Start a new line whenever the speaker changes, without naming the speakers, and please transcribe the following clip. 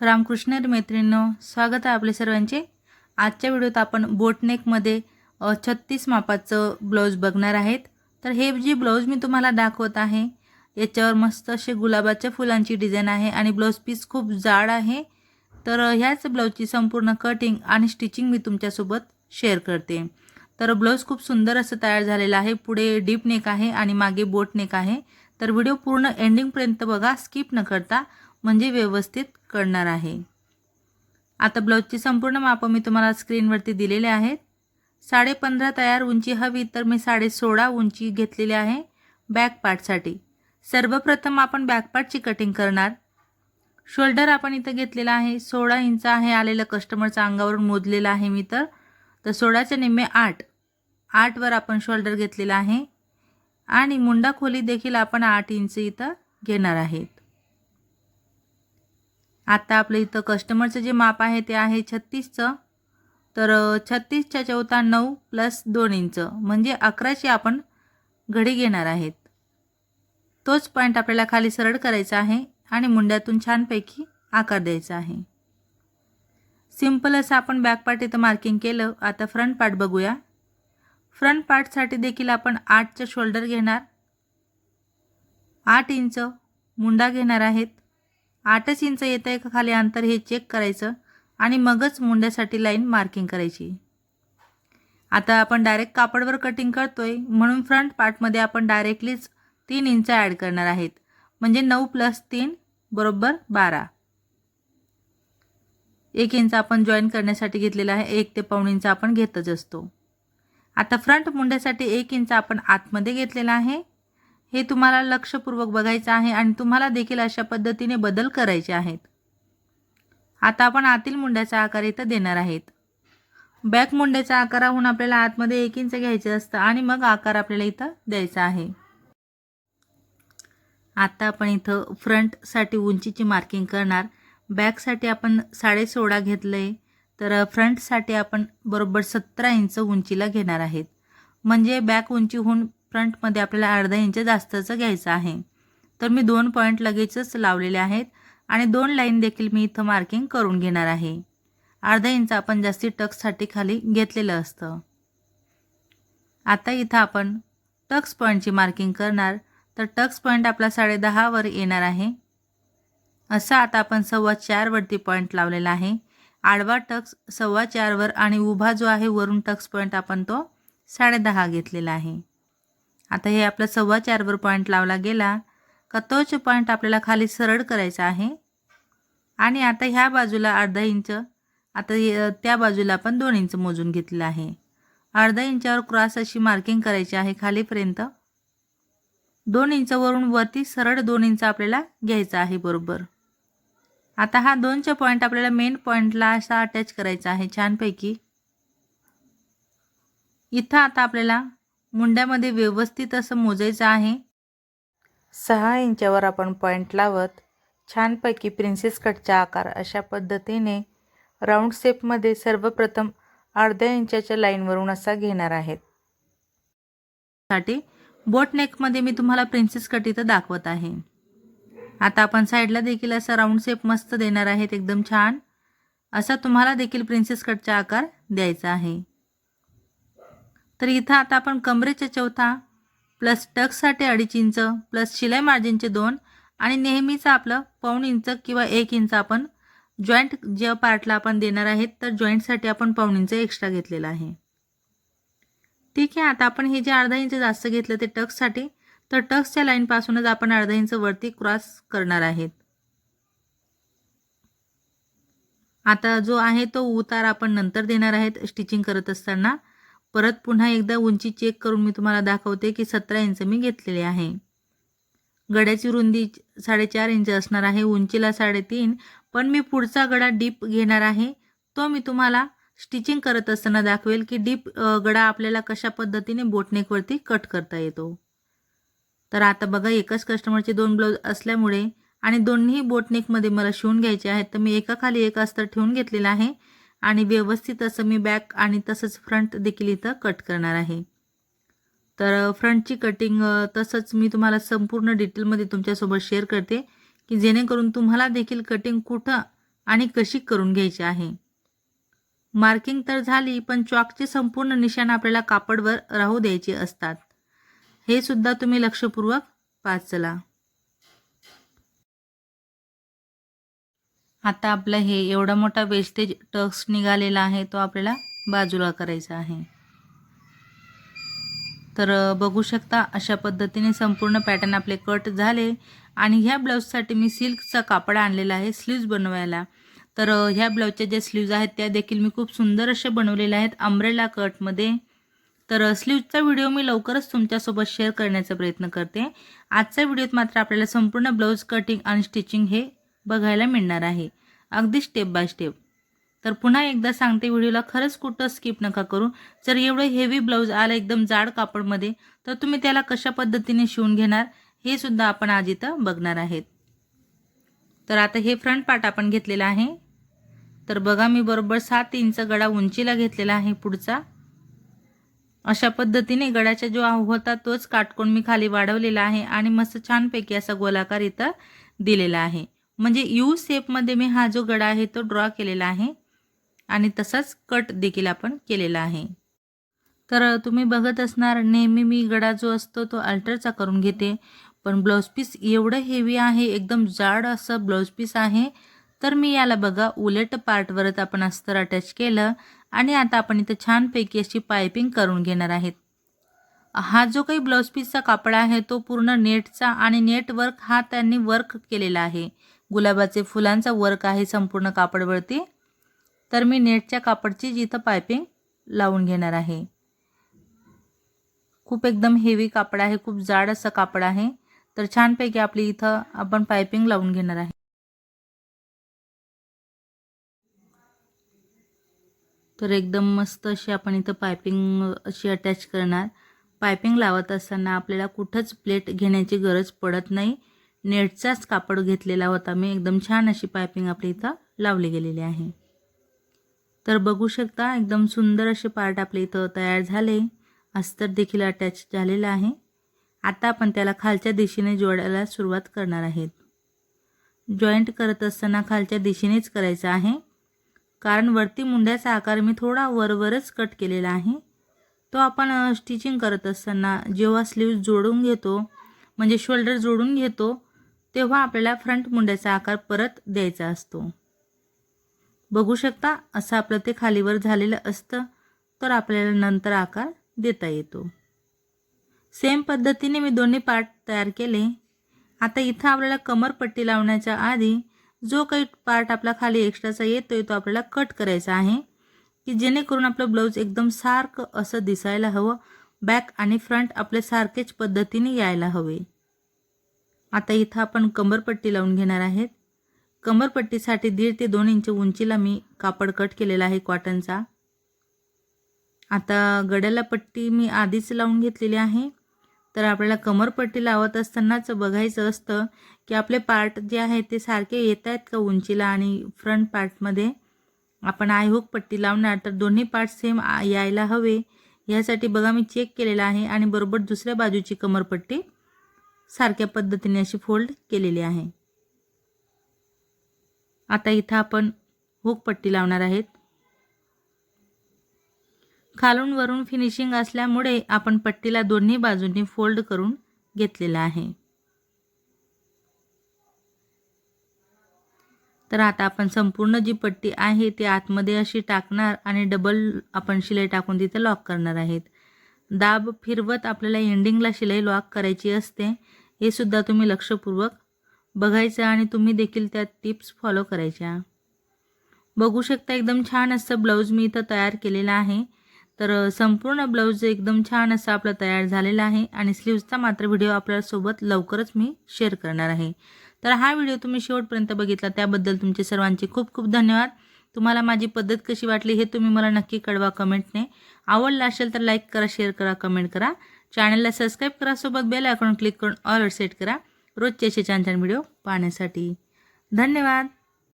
रामकृष्ण मैत्रिणींनो स्वागत आहे आपले सर्वांचे. आजच्या व्हिडिओत आपण बोटनेकमध्ये छत्तीस मापाचं ब्लाऊज बघणार आहेत. तर हे जे ब्लाऊज मी तुम्हाला दाखवत आहे याच्यावर मस्त असे गुलाबाच्या फुलांची डिझाईन आहे आणि ब्लाऊज पीस खूप जाड आहे. तर ह्याच ब्लाऊजची संपूर्ण कटिंग आणि स्टिचिंग मी तुमच्यासोबत शेअर करते. तर ब्लाऊज खूप सुंदर असं तयार झालेलं आहे. पुढे डीप नेक आहे आणि मागे बोट नेक आहे. तर व्हिडिओ पूर्ण एंडिंगपर्यंत बघा स्किप न करता. म्हणजे व्यवस्थित कळणार आहे. आता ब्लाऊजची संपूर्ण मापं मी तुम्हाला स्क्रीनवरती दिलेले आहेत. साडे पंधरा तयार उंची हवी तर मी साडे सोळा उंची घेतलेली आहे बॅक पार्टसाठी. सर्वप्रथम आपण बॅक पार्टची कटिंग करणार. शोल्डर आपण इथं घेतलेला आहे. सोळा इंच आहे आलेलं कस्टमरचं अंगावरून मोजलेलं आहे मी तर. तर सोळाच्या निम्मे आठ. आठवर आपण शोल्डर घेतलेला आहे. आणि मुंडा खोली देखील आपण आठ इंच इथं घेणार आहेत आता आपलं इथं कस्टमरचं जे माप आहे ते आहे छत्तीसचं. तर छत्तीसच्या चौथा नऊ प्लस दोन इंच. म्हणजे अकराची आपण घडी घेणार आहेत. तोच पॉईंट आपल्याला खाली सरळ करायचा आहे आणि मुंड्यातून छानपैकी आकार द्यायचा आहे. सिंपल असं आपण बॅक पार्ट इथं मार्किंग केलं. आता फ्रंट पार्ट बघूया. फ्रंट पार्टसाठी देखील आपण आठचं शोल्डर घेणार. आठ इंच मुंडा घेणार आहेत. आठच इंच येतं आहे का खाली अंतर हे चेक करायचं आणि मगच मुंड्यासाठी लाईन मार्किंग करायची. आता आपण डायरेक्ट कापडवर कटिंग करतोय म्हणून फ्रंट पार्टमध्ये आपण डायरेक्टलीच तीन इंच ॲड करणार आहेत. म्हणजे नऊ प्लस तीन बरोबर बारा. एक इंच आपण जॉईन करण्यासाठी घेतलेला आहे एक ते पाऊण इंच आपण घेतच असतो. आता फ्रंट मुंड्यासाठी एक इंच आपण आतमध्ये घेतलेला आहे. हे तुम्हाला लक्षपूर्वक बघायचं आहे आणि तुम्हाला देखील अशा पद्धतीने बदल करायचे आहेत. आता आपण आतील मुंड्याचा आकार इथं देणार आहेत. बॅक मुंड्याच्या आकाराहून आपल्याला आतमध्ये एक इंच घ्यायचं असतं आणि मग आकार आपल्याला इथं द्यायचा आहे. आता आपण इथं फ्रंटसाठी उंचीची मार्किंग करणार. बॅकसाठी आपण साडे सोळा घेतलं आहे तर फ्रंटसाठी आपण बरोबर सतरा इंच उंचीला घेणार आहेत. म्हणजे बॅक उंचीहून फ्रंटमध्ये आपल्याला अर्धा इंच जास्तचं घ्यायचं आहे. तर मी दोन पॉईंट लगेचच लावलेले आहेत आणि दोन लाईन देखील मी इथं मार्किंग करून घेणार आहे. अर्धा इंच आपण जास्ती टक्ससाठी खाली घेतलेलं असतं. आता इथं आपण टक्स पॉईंटची मार्किंग करणार. तर टक्स पॉईंट आपला साडेदहावर येणार आहे. असं आता आपण सव्वा चारवरती पॉईंट लावलेला आहे. आडवा टक्स सव्वा चारवर आणि उभा जो आहे वरून टक्स पॉईंट आपण तो साडेदहा घेतलेला आहे. आता हे आपलं सव्वा चारवर पॉईंट लावला गेला. का तोच पॉईंट आपल्याला खाली सरळ करायचा आहे. आणि आता ह्या बाजूला अर्धा इंच आता त्या बाजूला आपण दोन इंच मोजून घेतलेलं आहे. अर्धा इंचावर क्रॉस अशी मार्किंग करायची आहे खालीपर्यंत. दोन इंचवरून वरती सरळ दोन इंच आपल्याला घ्यायचा आहे बरोबर. आता हा दोनचा पॉईंट आपल्याला मेन पॉईंटला असा अटॅच करायचा आहे छानपैकी. इथं आता आपल्याला मुंड्यामध्ये व्यवस्थित असं मोजायचं आहे. सहा इंचावर आपण पॉईंट लावत छानपैकी प्रिन्सेस कटचा आकार अशा पद्धतीने राऊंड शेपमध्ये सर्वप्रथम अर्ध्या इंचाच्या लाईनवरून असा घेणार आहेत. साठी बोट नेकमध्ये मी तुम्हाला प्रिन्सेस कट इथं दाखवत आहे. आता आपण साईडला देखील असा राऊंड शेप मस्त देणार आहेत एकदम छान. असा तुम्हाला देखील प्रिन्सेस कटचा आकार द्यायचा आहे. तर इथं आता आपण कमरेच्या चौथा प्लस टक्ससाठी अडीच इंच प्लस शिलाई मार्जिनचे दोन आणि नेहमीचं आपलं पाऊण इंच किंवा एक इंच आपण जॉईंट ज्या पार्टला आपण देणार आहेत तर जॉईंटसाठी आपण पाऊण इंच एक्स्ट्रा घेतलेला आहे. ठीक आहे आता आपण हे जे अर्धा इंच जास्त घेतलं ते टक्ससाठी तर टक्सच्या लाईनपासूनच आपण अर्धा इंच वरती क्रॉस करणार आहेत. आता जो आहे तो उतार आपण नंतर देणार आहेत स्टिचिंग करत असताना. परत पुन्हा एकदा उंची चेक करून मी तुम्हाला दाखवते की सतरा इंच मी घेतलेले आहे. गड्याची रुंदी साडेचार इंच असणार आहे उंचीला साडेतीन. पण मी पुढचा गडा डीप घेणार आहे. तो मी तुम्हाला स्टिचिंग करत असताना दाखवेल की डीप गडा आपल्याला कशा पद्धतीने बोटनेकवरती कट करता येतो. तर आता बघा एकच कस्टमरचे दोन ब्लाऊज असल्यामुळे आणि दोन्ही बोटनेकमध्ये मला शिवून घ्यायचे आहेत तर मी एका खाली एक अस्तर ठेवून घेतलेलं आहे. आणि व्यवस्थित असं मी बॅक आणि तसंच फ्रंट देखील इथं कट करणार आहे. तर फ्रंटची कटिंग तसंच मी तुम्हाला संपूर्ण डिटेलमध्ये तुमच्यासोबत शेअर करते की जेणेकरून तुम्हाला देखील कटिंग कुठं आणि कशी करून घ्यायची आहे. मार्किंग तर झाली पण चॉकचे संपूर्ण निशाण आपल्याला कापडवर राहू द्यायचे असतात. हे सुद्धा तुम्ही लक्षपूर्वक पाच चला आता आपलं हे एवढा मोठा वेस्टेज टक्स निघालेला आहे तो आपल्याला बाजूला करायचा आहे. तर बघू शकता अशा पद्धतीने संपूर्ण पॅटर्न आपले कट झाले आणि ह्या ब्लाऊजसाठी मी सिल्कचा कापड आणलेला आहे स्लीव्ज बनवायला. तर ह्या ब्लाऊजच्या ज्या स्लीव्ज आहेत त्या देखील मी खूप सुंदर अशा बनवलेल्या आहेत अम्ब्रेला कटमध्ये तर स्लीव्जचा व्हिडिओ मी लवकरच तुमच्यासोबत शेअर करण्याचा प्रयत्न करते. आजच्या व्हिडिओत मात्र आपल्याला संपूर्ण ब्लाऊज कटिंग आणि स्टिचिंग हे बघायला मिळणार आहे. अगदी स्टेप बाय स्टेप तर पुन्हा एकदा सांगते व्हिडिओला खरंच कुठं स्किप नका करू. जर एवढं हेवी ब्लाऊज आलं एकदम जाड कापडमध्ये तर तुम्ही त्याला कशा पद्धतीने शिवून घेणार हे सुद्धा आपण आज इथं बघणार आहेत. तर आता हे फ्रंट पार्ट आपण घेतलेला आहे. तर बघा मी बरोबर सात इंच गडा उंचीला घेतलेला आहे पुढचा. अशा पद्धतीने गडाचा जो होता तोच काटकोन मी खाली वाढवलेला आहे आणि मस्त छानपैकी असा गोलाकार इथं दिलेला आहे. म्हणजे यू शेपमध्ये मी हा जो गडा आहे तो ड्रॉ केलेला आहे. आणि तसाच कट देखील आपण केलेला आहे. तर तुम्ही बघत असणार नेहमी मी गडा जो असतो तो अल्टरचा करून घेते. पण ब्लाऊज पीस एवढं हेवी आहे एकदम जाड असं ब्लाऊज पीस आहे. तर मी याला बघा उलट पार्टवरच आपण अस्तर अटॅच केलं. आणि आता आपण इथं छानपैकी अशी पायपिंग करून घेणार आहेत. हा जो काही ब्लाऊज पीसचा कापड आहे तो पूर्ण नेटचा आणि नेटवर्क हा त्यांनी वर्क केलेला आहे. गुलाबाचे फुलांचा वर्क आहे संपूर्ण कापडवरती तर मी नेटच्या कापडची जिथं पायपिंग लावून घेणार आहे. खूप एकदम हेवी कापड आहे खूप जाड असं कापड आहे. तर छानपैकी आपली इथं आपण पायपिंग लावून घेणार आहे. तर एकदम मस्त अशी आपण इथं पायपिंग अशी अटॅच करणार. पायपिंग लावत असताना आपल्याला कुठंच प्लेट घेण्याची गरज पडत नाही. नेटचाच कापड घेतलेला होता. मी एकदम छान अशी पायपिंग आपली इथं लावली गेलेली आहे. तर बघू शकता एकदम सुंदर असे पार्ट आपले इथं तयार झाले. अस्तर देखील अटॅच झालेलं आहे. आता आपण त्याला खालच्या दिशेने जोडायला सुरुवात करणार आहेत. जॉईंट करत असताना खालच्या दिशेनेच करायचं आहे. कारण वरती मुंड्याचा आकार मी थोडा वरवरच कट केलेला आहे. तो आपण स्टिचिंग करत असताना जेव्हा स्लीव्ह जोडून घेतो म्हणजे शोल्डर जोडून घेतो तेव्हा आपल्याला फ्रंट मुंड्याचा आकार परत द्यायचा असतो. बघू शकता असं आपलं ते खालीवर झालेलं असतं तर आपल्याला नंतर आकार देता येतो. सेम पद्धतीने मी दोन्ही पार्ट तयार केले. आता इथं आपल्याला कमरपट्टी लावण्याच्या आधी जो काही पार्ट आपला खाली एक्स्ट्राचा येतोय तो आपल्याला कट करायचा आहे की जेणेकरून आपलं ब्लाऊज एकदम सारखं असं दिसायला हवं बॅक आणि फ्रंट आपले सारखेच पद्धतीने यायला हवे. आता इथं आपण कंबरपट्टी लावून घेणार आहेत. कमरपट्टीसाठी दीड ते दोन इंच उंचीला मी कापड कट केलेला आहे कॉटनचा. आता गड्याला पट्टी मी आधीच लावून घेतलेली आहे. तर आपल्याला कमरपट्टी लावत असतानाच बघायचं असतं की आपले पार्ट जे आहे ते सारखे येत आहेत का उंचीला आणि फ्रंट पार्टमध्ये आपण आयहूक पट्टी लावणार तर दोन्ही पार्ट सेम यायला हवे. यासाठी बघा मी चेक केलेला आहे आणि बरोबर दुसऱ्या बाजूची कमरपट्टी सारख्या पद्धतीने अशी फोल्ड केलेली आहे. आता इथं आपण हुक पट्टी लावणार आहेत. खालून वरून फिनिशिंग असल्यामुळे आपण पट्टीला दोन्ही बाजूंनी फोल्ड करून घेतलेला आहे. तर आता आपण संपूर्ण जी पट्टी आहे ती आतमध्ये अशी टाकणार आणि डबल आपण शिलाई टाकून तिथे लॉक करणार आहेत. दाब फिरवत आपल्याला एंडिंगला शिलाई लॉक करायची असते हे सुद्धा तुम्ही लक्षपूर्वक बघायचं आणि तुम्ही देखील त्या टिप्स फॉलो करायच्या. बघू शकता एकदम छान असं ब्लाऊज मी इथं तयार केलेला आहे. तर संपूर्ण ब्लाऊज एकदम छान असं आपला तयार झालेला आहे आणि स्लीव्जचा मात्र व्हिडिओ आपल्यासोबत लवकरच मी शेअर करणार आहे. तर हा व्हिडिओ तुम्ही शेवटपर्यंत बघितला त्याबद्दल तुमचे सर्वांचे खूप खूप धन्यवाद. तुम्हाला माझी पद्धत कशी वाटली हे तुम्ही मला नक्की कळवा कमेंटने. आवडलं असेल तर लाईक करा शेअर करा कमेंट करा. चॅनलला सबस्क्राईब करा सोबत बेल आयकॉन क्लिक करून ऑल सेट करा. रोजचे असे छान छान व्हिडिओ पाहण्यासाठी. धन्यवाद.